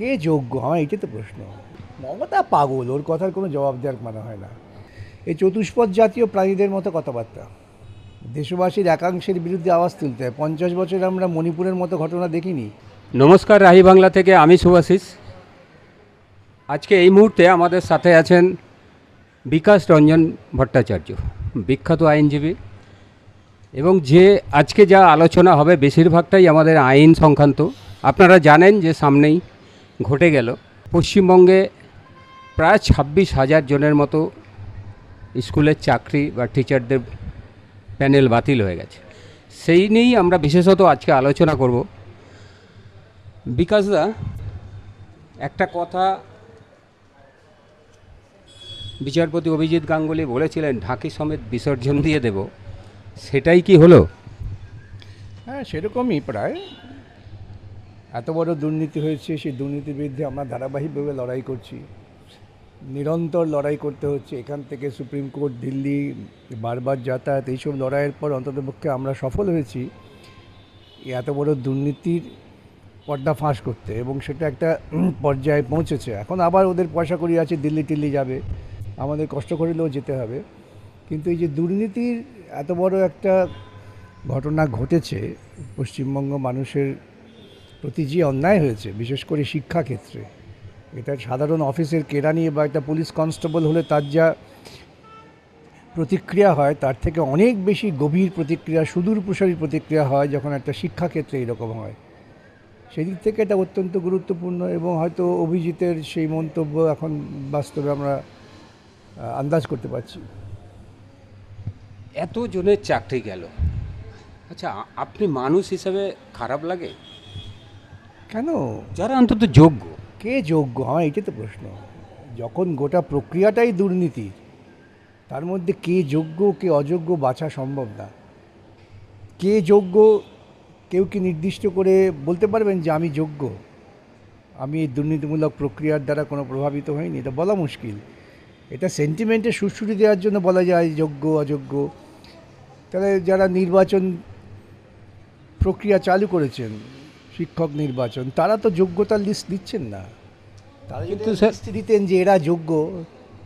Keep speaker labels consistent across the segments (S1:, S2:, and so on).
S1: কে যোগ্য? আমার এইটা তো প্রশ্ন। মমতা পাগল, ওর কথার কোনো জবাব দেওয়ার মানে হয় না। এই চতুষ্পদ জাতীয় প্রাণীদের মতো কথাবার্তা। দেশবাসীর একাংশের বিরুদ্ধে আওয়াজ তুলতে হয়। পঞ্চাশ বছর আমরা মণিপুরের মতো ঘটনা দেখিনি।
S2: নমস্কার, রাহি বাংলা থেকে আমি শুভাশিস। আজকে এই মুহূর্তে আমাদের সাথে আছেন বিকাশ রঞ্জন ভট্টাচার্য, বিখ্যাত আইনজীবী। এবং যে আজকে যা আলোচনা হবে, বেশিরভাগটাই আমাদের আইন সংক্রান্ত। আপনারা জানেন যে সামনেই ঘটে গেল। পশ্চিমবঙ্গে প্রায় ছাব্বিশ হাজার জনের মতো স্কুলের চাকরি বা টিচারদের প্যানেল বাতিল হয়ে গেছে। সেই নিয়েই আমরা বিশেষত আজকে আলোচনা করব। বিকাশদা একটা কথা বিচারপতি অভিজিৎ গাঙ্গুলি বলেছিলেন, ঢাকি সমেত বিসর্জন দিয়ে দেব। সেটাই কি হলো?
S1: হ্যাঁ সেরকমই প্রায়। এত বড় দুর্নীতি হয়েছে, সেই দুর্নীতির বিরুদ্ধে আমরা ধারাবাহিকভাবে লড়াই করছি। নিরন্তর লড়াই করতে হচ্ছে। এখান থেকে সুপ্রিম কোর্ট, দিল্লি, বারবার যাতায়াত, এইসব লড়াইয়ের পর অন্ততপক্ষে আমরা সফল হয়েছি। এত বড় দুর্নীতির পর্দা ফাঁস করতে এবং সেটা একটা পর্যায়ে পৌঁছেছে। এখন আবার ওদের পয়সা করি আছে, দিল্লি টিল্লি যাবে। আমাদের কষ্ট করিলেও যেতে হবে। কিন্তু এই যে দুর্নীতির এত বড় একটা ঘটনা ঘটেছে, পশ্চিমবঙ্গ মানুষের প্রতি যে অন্যায় হয়েছে, বিশেষ করে শিক্ষাক্ষেত্রে। এটা সাধারণ অফিসের কেরানি বা একটা পুলিশ কনস্টেবল হলে তার যা প্রতিক্রিয়া হয়, তার থেকে অনেক বেশি গভীর প্রতিক্রিয়া, সুদূর প্রসারী প্রতিক্রিয়া হয় যখন একটা শিক্ষাক্ষেত্রে এরকম হয়। সেদিক থেকে এটা অত্যন্ত গুরুত্বপূর্ণ এবং হয়তো অভিজিতের সেই মন্তব্য এখন বাস্তবে আমরা আন্দাজ করতে পারছি।
S2: এত জনের চাকরি গেল। আচ্ছা আপনি মানুষ হিসাবে খারাপ লাগে?
S1: কেন?
S2: যারা অন্তত যোগ্য।
S1: কে যোগ্য? আমার এইটা তো প্রশ্ন। যখন গোটা প্রক্রিয়াটাই দুর্নীতির তার মধ্যে কে যোগ্য কে অযোগ্য বাছা সম্ভব না। কে যোগ্য কেউ কি নির্দিষ্ট করে বলতে পারবেন যে আমি যোগ্য? আমি এই দুর্নীতিমূলক প্রক্রিয়ার দ্বারা কোনো প্রভাবিত হয়নি এটা বলা মুশকিল। এটা সেন্টিমেন্টে সুশ্রুতি দেওয়ার জন্য বলা যায় যোগ্য অযোগ্য। তাহলে যারা নির্বাচন প্রক্রিয়া চালু করেছেন শিক্ষক নির্বাচন তারা তো যোগ্যতার লিস্ট দিচ্ছেন না। তারা লিস্ট দিতেন যে এরা যোগ্য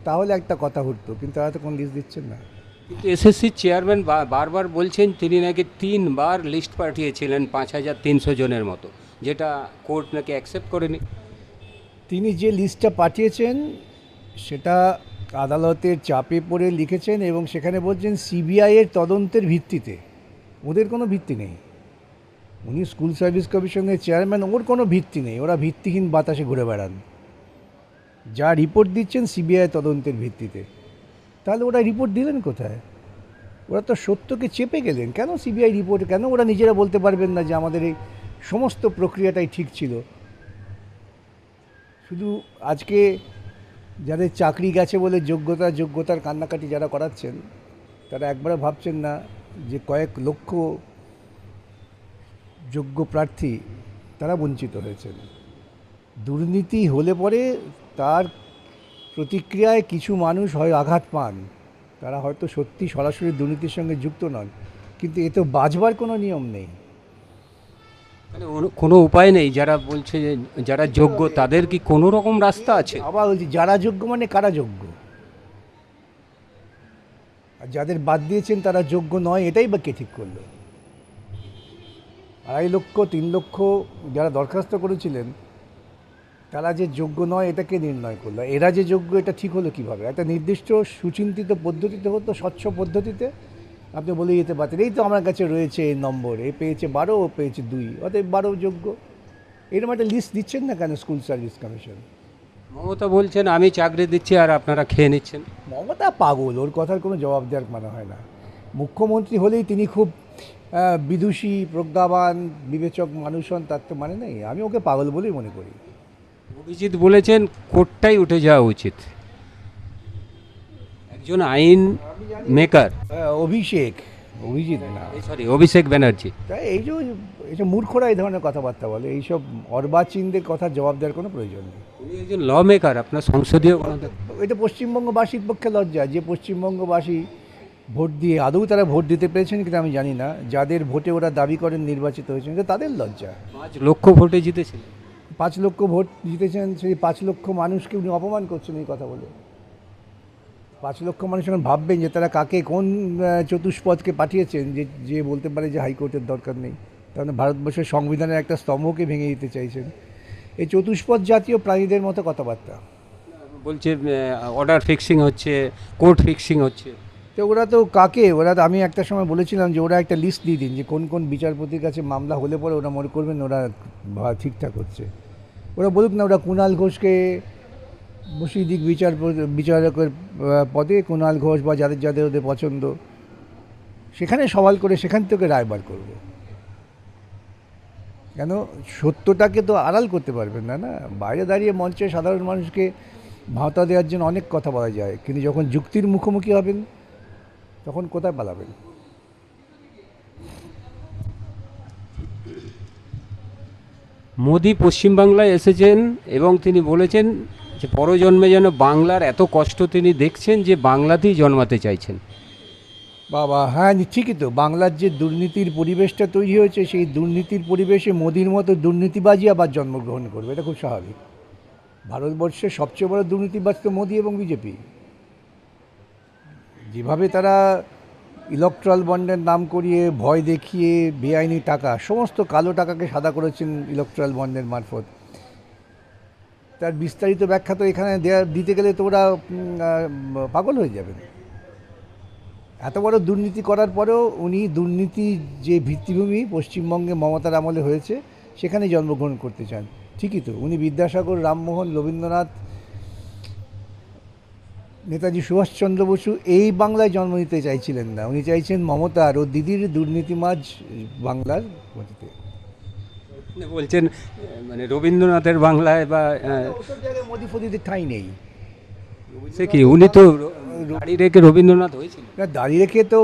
S1: তাহলে একটা কথা হতো কিন্তু তারা তো কোনো লিস্ট দিচ্ছেন না।
S2: কিন্তু এসএসসির চেয়ারম্যান বারবার বলছেন তিনি নাকি তিনবার লিস্ট পাঠিয়েছিলেন পাঁচ হাজার তিনশো জনের মতো যেটা কোর্ট নাকি অ্যাকসেপ্ট করেনি।
S1: তিনি যে লিস্টটা পাঠিয়েছেন সেটা আদালতের চাপে পড়ে লিখেছেন এবং সেখানে বলছেন সিবিআইয়ের তদন্তের ভিত্তিতে। ওদের কোনো ভিত্তি নেই। উনি স্কুল সার্ভিস কমিশনের চেয়ারম্যান, ওর কোনো ভিত্তি নেই। ওরা ভিত্তিহীন বাতাসে ঘুরে বেড়ান। যা রিপোর্ট দিচ্ছেন সিবিআই তদন্তের ভিত্তিতে। তাহলে ওরা রিপোর্ট দিলেন কোথায়? ওরা তো সত্যকে চেপে গেলেন। কেন সিবিআই রিপোর্ট, কেন ওরা নিজেরা বলতে পারবেন না যে আমাদের এই সমস্ত প্রক্রিয়াটাই ঠিক ছিল? শুধু আজকে যাদের চাকরি গেছে বলে যোগ্যতা, যোগ্যতার কান্নাকাটি যারা করাচ্ছেন, তারা একবারও ভাবছেন না যে কয়েক লক্ষ যোগ্য প্রার্থী তারা বঞ্চিত হয়েছেন। দুর্নীতি হলে পরে তার প্রতিক্রিয়ায় কিছু মানুষ হয় আঘাত পান। তারা হয়তো সত্যি সরাসরি দুর্নীতির সঙ্গে যুক্ত নন কিন্তু এ তো বাজবার কোনো নিয়ম নেই।
S2: মানে কোনো উপায় নেই? যারা বলছে যে যারা যোগ্য তাদের কি কোনো রকম রাস্তা আছে?
S1: আবার বলছি যারা যোগ্য মানে কারা যোগ্য? আর যাদের বাদ দিয়েছেন তারা যোগ্য নয় এটাই বা কে ঠিক করল? আড়াই লক্ষ তিন লক্ষ যারা দরখাস্ত করেছিলেন তারা যে যোগ্য নয় এটাকে নির্ণয় করল। এরা যে যোগ্য এটা ঠিক হলো কীভাবে? একটা নির্দিষ্ট সুচিন্তিত পদ্ধতিতে হতো স্বচ্ছ পদ্ধতিতে আপনি বলে যেতে পারতেন এই তো আমার কাছে রয়েছে এই নম্বর এ পেয়েছে বারো ও পেয়েছে দুই অতএব বারো যোগ্য। এরকম একটা লিস্ট দিচ্ছেন না কেন স্কুল সার্ভিস কমিশন
S2: মমতা বলছেন আমি চাকরি দিচ্ছি আর আপনারা খেয়ে নিচ্ছেন।
S1: মমতা পাগল ওর কথার কোনো জবাব দেওয়ার মানে হয় না। মুখ্যমন্ত্রী হলেই তিনি খুব বিদুষী প্রজ্ঞাবান বিবেচক মানুষ হন তার তো মানে নেই। আমি ওকে পাগল বলেই মনে করি।
S2: অভিজিৎ বলেছেন কোর্টটাই উঠে যাওয়া উচিত। একজন আইন মেকার।
S1: আহ, অভিষেক। অভিজিৎ না।
S2: সরি অভিষেক ব্যানার্জি।
S1: তাই এই যে এইসব মূর্খরা এই ধরনের কথাবার্তা বলে এইসব অর্বাচীনদের কথা জবাব দেওয়ার কোনো প্রয়োজন নেই।
S2: উনি একজন ল মেকার আপনার সংসদীয়
S1: এটা পশ্চিমবঙ্গবাসীর পক্ষে লজ্জা যে পশ্চিমবঙ্গবাসী ভোট দিয়ে আদৌ তারা ভোট দিতে পেরেছেন কিনা আমি জানি না। যাদের ভোটে ওরা দাবি করেন নির্বাচিত হয়েছেন তাদের লজ্জা।
S2: পাঁচ লক্ষ ভোটে জিতেছিলেন
S1: পাঁচ লক্ষ ভোট জিতেছেন সেই পাঁচ লক্ষ মানুষকে উনি অপমান করছেন এই কথা বলে। পাঁচ লক্ষ মানুষ এখন ভাববেন যে তারা কাকে কোন চতুষ্পদকে পাঠিয়েছেন যে যে বলতে পারে যে হাইকোর্টের দরকার নেই। তাহলে ভারতবর্ষের সংবিধানের একটা স্তম্ভকে ভেঙে দিতে চাইছেন। এই চতুষ্পদ জাতীয় প্রাণীদের মতো কথাবার্তা।
S2: বলছে অর্ডার ফিক্সিং হচ্ছে কোর্ট ফিক্সিং হচ্ছে।
S1: তো ওরা তো কাকে? ওরা আমি একটা সময় বলেছিলাম যে ওরা একটা লিস্ট দিয়ে দিন যে কোন কোন বিচারপতির কাছে মামলা হলে পরে ওরা মনে করবেন ওরা ঠিকঠাক হচ্ছে। ওরা বলুক না, ওরা কুণাল ঘোষকে বসিয়ে দিক বিচার বিচারকের পদে কুণাল ঘোষ বা যাদের যাদের ওদের পছন্দ, সেখানে সওয়াল করে সেখান থেকে রায় বার করবে। কেন? সত্যটাকে তো আড়াল করতে পারবেন না না? বাইরে দাঁড়িয়ে মঞ্চে সাধারণ মানুষকে ভাতা দেওয়ার জন্য অনেক কথা বলা যায়। কিন্তু যখন যুক্তির মুখোমুখি হবেন তখন কোথায় পালাবেন?
S2: মোদি পশ্চিমবাংলায় এসেছেন এবং তিনি বলেছেন যে পরজন্মে যেন বাংলার এত কষ্ট তিনি দেখছেন যে বাংলাতেই জন্মাতে চাইছেন।
S1: বাবা হ্যাঁ ঠিকই তো। বাংলার যে দুর্নীতির পরিবেশটা তৈরি হয়েছে সেই দুর্নীতির পরিবেশে মোদির মতো দুর্নীতিবাজি আবার জন্মগ্রহণ করবে। এটা খুব স্বাভাবিক। ভারতবর্ষের সবচেয়ে বড় দুর্নীতিবাজ তো মোদি এবং বিজেপি। যেভাবে তারা ইলেকট্রাল বন্ডের নাম করিয়ে, ভয় দেখিয়ে, বেআইনি টাকা, সমস্ত কালো টাকাকে সাদা করেছেন ইলেকট্রাল বন্ডের মারফত। তার বিস্তারিত ব্যাখ্যা তো এখানে দেয়া, দিতে গেলে তো ওরা পাগল হয়ে যাবেন। এত বড় দুর্নীতি করার পরেও উনি দুর্নীতি যে ভিত্তিভূমি পশ্চিমবঙ্গে মমতার আমলে হয়েছে, সেখানে জন্মগ্রহণ করতে চান। ঠিকই তো, উনি বিদ্যাসাগর, রামমোহন, রবীন্দ্রনাথ নেতাজি সুভাষচন্দ্র বসু এই বাংলায় জন্ম নিতে চাইছিলেন না। উনি চাইছেন মমতার ও দিদির দুর্নীতিমাজ বাংলার মাটিতে
S2: বলছেন মানে রবীন্দ্রনাথের বাংলায় বা
S1: মোদি ফদিদের ঠাঁই নেই।
S2: সে কি উনি তো দাঁড়িয়ে রেখে রবীন্দ্রনাথ হয়েছিল
S1: না দাঁড়িয়ে রেখে তো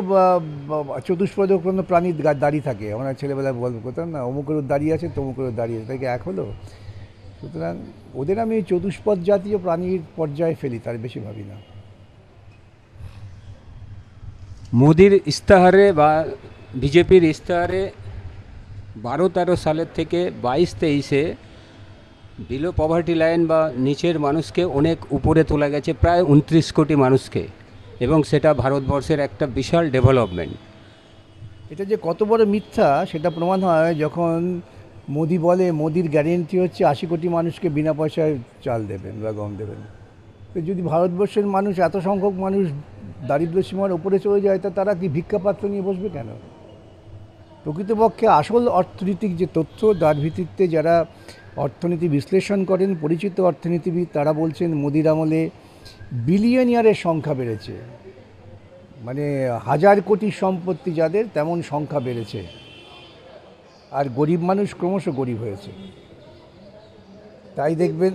S1: চতুষ্পদ কোনো প্রাণীর গা- দাঁড়িয়ে থাকে। আমরা ছেলেবেলায় বলব করতাম না অমুকেরও দাঁড়িয়ে আছে তমুকেরও দাঁড়িয়ে আছে তাই এক হলো? সুতরাং ওদের আমি চতুষ্পদ জাতীয় প্রাণীর পর্যায়ে ফেলি তার বেশি ভাবি না।
S2: মোদির ইস্তাহারে বা বিজেপির ইস্তাহারে বারো তেরো সালের থেকে বাইশ তেইশে বিলো পভার্টি লাইন বা নিচের মানুষকে অনেক উপরে তোলা গেছে, প্রায় উনত্রিশ কোটি মানুষকে। এবং সেটা ভারতবর্ষের একটা বিশাল ডেভেলপমেন্ট
S1: এটা যে কত বড় মিথ্যা, সেটা প্রমাণ হয় যখন মোদি বলে, মোদির গ্যারেন্টি হচ্ছে আশি কোটি মানুষকে বিনা পয়সায় চাল দেবেন বা গম দেবেন। তো যদি ভারতবর্ষের মানুষ, এত সংখ্যক মানুষ দারিদ্র সীমার উপরে চলে যায়, তা তারা কি ভিক্ষাপাত্র নিয়ে বসবে কেন? প্রকৃতপক্ষে আসল অর্থনৈতিক যে তথ্য, তার ভিত্তিতে যারা অর্থনীতি বিশ্লেষণ করেন, পরিচিত অর্থনীতিবিদ, তারা বলছেন মোদির আমলে বিলিয়নিয়ারের সংখ্যা বেড়েছে। মানে হাজার কোটি সম্পত্তি যাদের, তেমন সংখ্যা বেড়েছে। আর গরিব মানুষ ক্রমশ গরিব হয়েছে। তাই দেখবেন,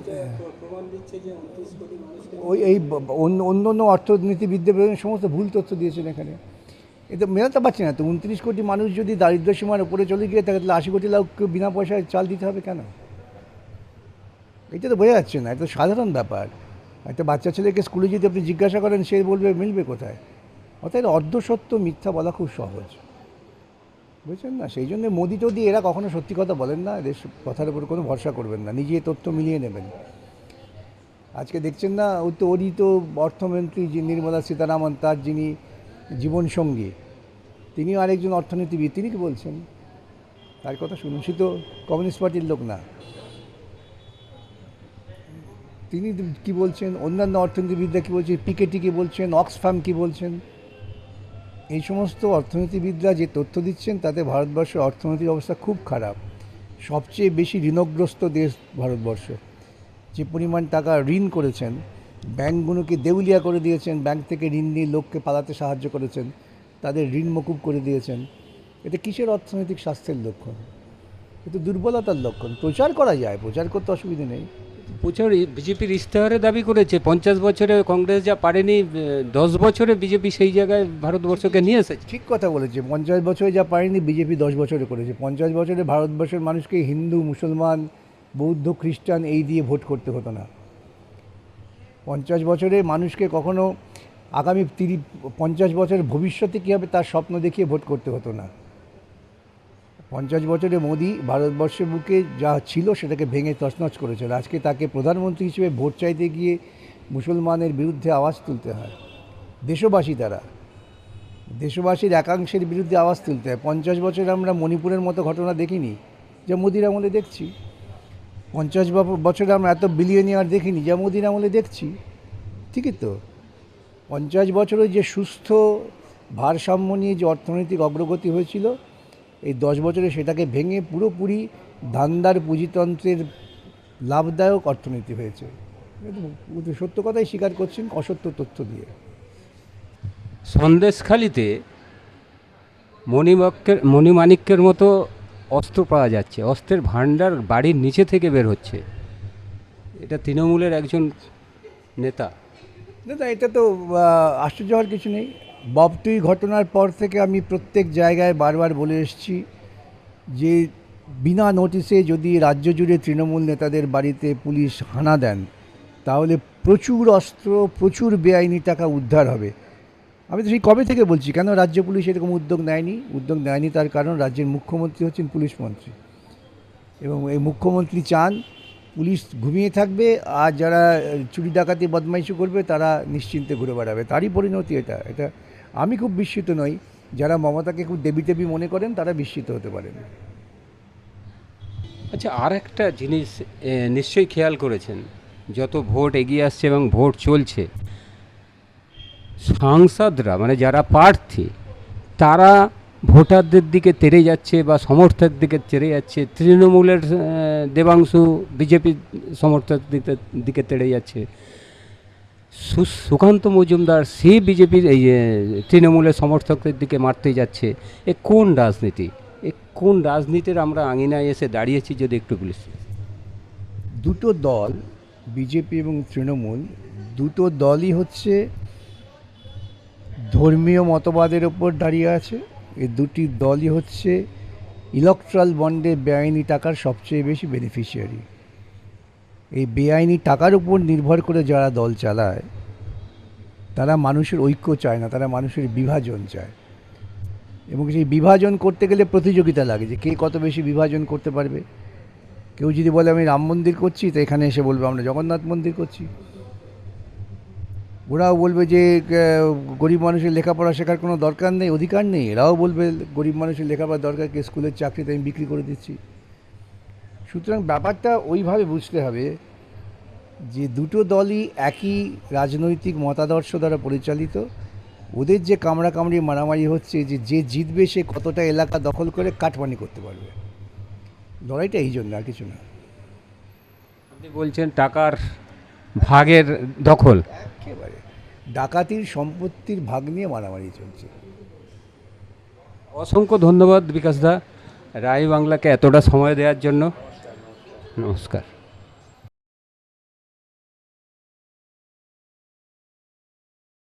S1: ওই, এই অন্য অন্য অন্য অর্থনীতিবিদদের সমস্ত ভুল তথ্য দিয়েছেন এখানে। এটা মেলাতে পারছি না, তো উনত্রিশ কোটি মানুষ যদি দারিদ্র সীমার উপরে চলে গিয়ে থাকে তাহলে আশি কোটি লোককে বিনা পয়সায় চাল দিতে হবে কেন? এটা তো বোঝা যাচ্ছে না, এটা সাধারণ ব্যাপার। একটা বাচ্চা ছেলেকে স্কুলে যদি আপনি জিজ্ঞাসা করেন, সে বলবে, মিলবে কোথায়? অর্থাৎ অর্ধসত্য মিথ্যা বলা খুব সহজ। বুঝছেন না? সেই জন্য মোদি টোদি এরা কখনো সত্যি কথা বলেন না, এদের কথার উপর কোনো ভরসা করবেন না। নিজে তথ্য মিলিয়ে নেবেন। আজকে দেখছেন না, ও তো ওরই তো অর্থমন্ত্রী নির্মলা সীতারামন, তার যিনি জীবনসঙ্গী, তিনিও আরেকজন অর্থনীতিবিদ, তিনি কি বলছেন? তার কথা শুনুন। সে তো কমিউনিস্ট পার্টির লোক না। তিনি কি বলছেন? অন্যান্য অর্থনীতিবিদরা কী বলছেন? পিকেটি কী বলছেন? অক্সফাম কী বলছেন? এই সমস্ত অর্থনীতিবিদরা যে তথ্য দিচ্ছেন, তাতে ভারতবর্ষের অর্থনৈতিক অবস্থা খুব খারাপ। সবচেয়ে বেশি ঋণগ্রস্ত দেশ ভারতবর্ষ। যে পরিমাণ টাকা ঋণ করেছেন, ব্যাংকগুলোকে দেউলিয়া করে দিয়েছেন, ব্যাংক থেকে ঋণ নিয়ে লোককে পালাতে সাহায্য করেছেন, তাদের ঋণ মকুব করে দিয়েছেন। এটা কিসের অর্থনৈতিক স্বাস্থ্যের লক্ষণ? এটা দুর্বলতার লক্ষণ। প্রচার করা যায়, প্রচার করতে অসুবিধে নেই।
S2: প্রচার বিজেপির ইস্তাহারে দাবি করেছে, পঞ্চাশ বছরে কংগ্রেস যা পারেনি দশ বছরে বিজেপি সেই জায়গায় ভারতবর্ষকে নিয়ে এসেছে।
S1: ঠিক কথা বলেছে, পঞ্চাশ বছরে যা পারেনি বিজেপি দশ বছরে করেছে। পঞ্চাশ বছরে ভারতবর্ষের মানুষকে হিন্দু, মুসলমান, বৌদ্ধ, খ্রিস্টান এই দিয়ে ভোট করতে হতো না। পঞ্চাশ বছরে মানুষকে কখনো আগামী তিরিশ, পঞ্চাশ বছরের ভবিষ্যতে কী হবে তার স্বপ্ন দেখিয়ে ভোট করতে হতো না। পঞ্চাশ বছরে মোদি ভারতবর্ষের বুকে যা ছিল সেটাকে ভেঙে তছনছ করেছিল আজকে তাকে প্রধানমন্ত্রী হিসেবে ভোট চাইতে গিয়ে মুসলমানের বিরুদ্ধে আওয়াজ তুলতে হয়। দেশবাসী তারা, দেশবাসীর একাংশের বিরুদ্ধে আওয়াজ তুলতে হয়। পঞ্চাশ বছরে আমরা মণিপুরের মতো ঘটনা দেখিনি, যা মোদির আমলে দেখছি। পঞ্চাশ বছরে আমরা এত বিলিয়নিয়ার দেখিনি, যা মোদির আমলে দেখছি। ঠিকই তো? পঞ্চাশ বছরে যে সুস্থ ভারসাম্য নিয়ে যে অর্থনৈতিক অগ্রগতি হয়েছিল এই দশ বছরে সেটাকে ভেঙে পুরোপুরি ধান্দার পুঁজিতন্ত্রের লাভদায়ক অর্থনীতি হয়েছে। সত্য কথাই স্বীকার করছেন অসত্য তথ্য দিয়ে।
S2: সন্দেশখালিতে মণিমাক্যের মণিমাণিক্যের মতো অস্ত্র পাওয়া যাচ্ছে। অস্ত্রের ভাণ্ডার বাড়ির নিচে থেকে বের হচ্ছে। এটা তৃণমূলের একজন নেতা।
S1: নেতা এটা তো আশ্চর্য হওয়ার কিছু নেই। ববটুই ঘটনার পর থেকে আমি প্রত্যেক জায়গায় বারবার বলে এসেছি যে বিনা নোটিশে যদি রাজ্য জুড়ে তৃণমূল নেতাদের বাড়িতে পুলিশ হানা দেন, তাহলে প্রচুর অস্ত্র, প্রচুর বেআইনি টাকা উদ্ধার হবে। আমি তো সেই কবে থেকে বলছি, কেন রাজ্য পুলিশ এরকম উদ্যোগ নেয়নি? উদ্যোগ নেয়নি তার কারণ রাজ্যের মুখ্যমন্ত্রী হচ্ছেন পুলিশ মন্ত্রী। এবং এই মুখ্যমন্ত্রী চান পুলিশ ঘুমিয়ে থাকবে আর যারা চুরি ডাকাতি বদমাইশি করবে তারা নিশ্চিন্তে ঘুরে বেড়াবে। তারই পরিণতি এটা। এটা আমি খুব বিস্মিত নই। যারা মমতাকে খুব দেবী দেবী মনে করেন, তারা বিস্মিত হতে পারেন।
S2: আচ্ছা আর একটা জিনিস নিশ্চয়ই খেয়াল করেছেন, যত ভোট এগিয়ে আসছে এবং ভোট চলছে, সাংসদরা মানে যারা প্রার্থী, তারা ভোটারদের দিকে তেড়ে যাচ্ছে বা সমর্থক দিকে তেড়ে যাচ্ছে, তৃণমূলের দেবাংশু বিজেপি সমর্থক দিকে তেড়ে যাচ্ছে। সুকান্ত মজুমদার সে বিজেপির এই এ, তৃণমূলের সমর্থকদের দিকে মারতে যাচ্ছে এ কোন রাজনীতি? এ কোন রাজনীতির আমরা আঙিনায় এসে দাঁড়িয়েছি যদি একটু প্লিজ
S1: দুটো দল বিজেপি এবং তৃণমূল দুটো দলই হচ্ছে ধর্মীয় মতবাদের ওপর দাঁড়িয়ে আছে। এই দুটি দলই হচ্ছে ইলেকট্রাল বন্ডে বেআইনি টাকার সবচেয়ে বেশি বেনিফিশিয়ারি এই বেআইনি টাকার উপর নির্ভর করে যারা দল চালায়, তারা মানুষের ঐক্য চায় না, তারা মানুষের বিভাজন চায়। এবং সেই বিভাজন করতে গেলে প্রতিযোগিতা লাগে যে কে কত বেশি বিভাজন করতে পারবে। কেউ যদি বলে, আমি রাম মন্দির করছি, তো এখানে এসে বলবে, আমরা জগন্নাথ মন্দির করছি। ওরাও বলবে যে গরিব মানুষের লেখাপড়া শেখার কোনো দরকার নেই, অধিকার নেই। এরাও বলবে, গরিব মানুষের লেখাপড়ার দরকার, কি স্কুলের চাকরিতে আমি বিক্রি করে দিচ্ছি। সুতরাং ব্যাপারটা ওইভাবে বুঝতে হবে যে দুটো দলই একই রাজনৈতিক মতাদর্শ দ্বারা পরিচালিত। ওদের যে কামড়াকামড়ি মারামারি হচ্ছে যে যে জিতবে সে কতটা এলাকা দখল করে কাটমানি করতে পারবে। লড়াইটা এই জন্য আর কিছু না।
S2: আপনি বলছেন টাকার ভাগের দখল।
S1: একেবারে। ডাকাতির সম্পত্তির ভাগ নিয়ে মারামারি চলছে।
S2: অসংখ্য ধন্যবাদ বিকাশ দা। রায় বাংলাকে এতটা সময় দেওয়ার জন্য। নমস্কার